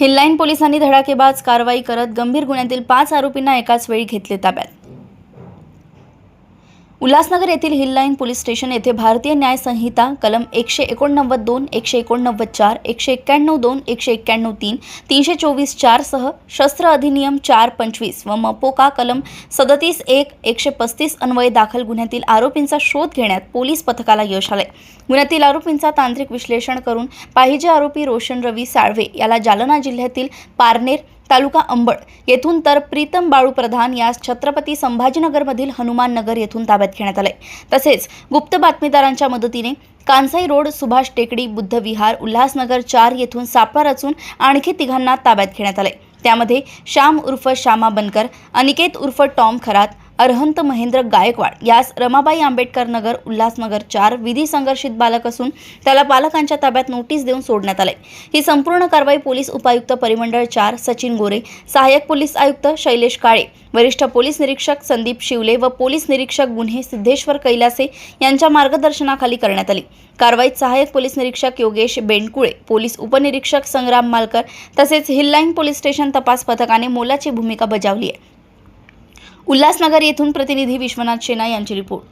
हिल्लाईन पोलिसांनी धडाकेबाज कारवाई करत गंभीर गुन्ह्यातील पाच आरोपींना एकाच वेळी घेतले ताब्यात. उल्हासनगर येथील हिल्लाईन पोलीस स्टेशन येथे भारतीय न्याय संहिता कलम एकशे एकोणनव्वद दोन एकशे एकोणनव्वद चार एकशे एक्क्याण्णव दोन एकशे एक्क्याण्णव तीन तीनशे चोवीस चारसह शस्त्र अधिनियम चार पंचवीस व मपोका कलम सदतीस एक एकशे पस्तीस अन्वये दाखल गुन्ह्यातील आरोपींचा शोध घेण्यात पोलीस पथकाला यश आले गुन्ह्यातील आरोपींचा तांत्रिक विश्लेषण करून पाहिजे आरोपी रोशन रवी साळवे याला जालना जिल्ह्यातील पारनेर तालुका अंबड येथून तर प्रीतम बाळू प्रधान यास छत्रपती संभाजीनगरमधील हनुमान नगर येथून ताब्यात घेण्यात आले तसेच गुप्त बातमीदारांच्या मदतीने कांसाई रोड सुभाष टेकडी बुद्ध विहार उल्हासनगर चार येथून सापळा रचून आणखी तिघांना ताब्यात घेण्यात आले त्यामध्ये श्याम उर्फ श्यामा बनकर अनिकेत उर्फ टॉम खरात अरहंत महेंद्र गायकवाड यास रमाबाई आंबेडकर नगर उल्हासनगर चार विधी संघर्षित बालक असून त्याला पालकांच्या ताब्यात नोटीस देऊन सोडण्यात आले. ही संपूर्ण कारवाई पोलीस उपायुक्त परिमंडळ चार सचिन गोरे सहाय्यक पोलीस आयुक्त शैलेश काळे वरिष्ठ पोलीस निरीक्षक संदीप शिवले व पोलीस निरीक्षक गुन्हे सिद्धेश्वर कैलासे यांच्या मार्गदर्शनाखाली करण्यात आली. कारवाईत सहाय्यक पोलीस निरीक्षक योगेश बेंडकुळे पोलीस उपनिरीक्षक संग्राम मालकर तसेच हिल्लाईन पोलीस स्टेशन तपास पथकाने मोलाची भूमिका बजावली आहे. उल्हासनगर येथून प्रतिनिधी विश्वनाथ शेना यांची रिपोर्ट.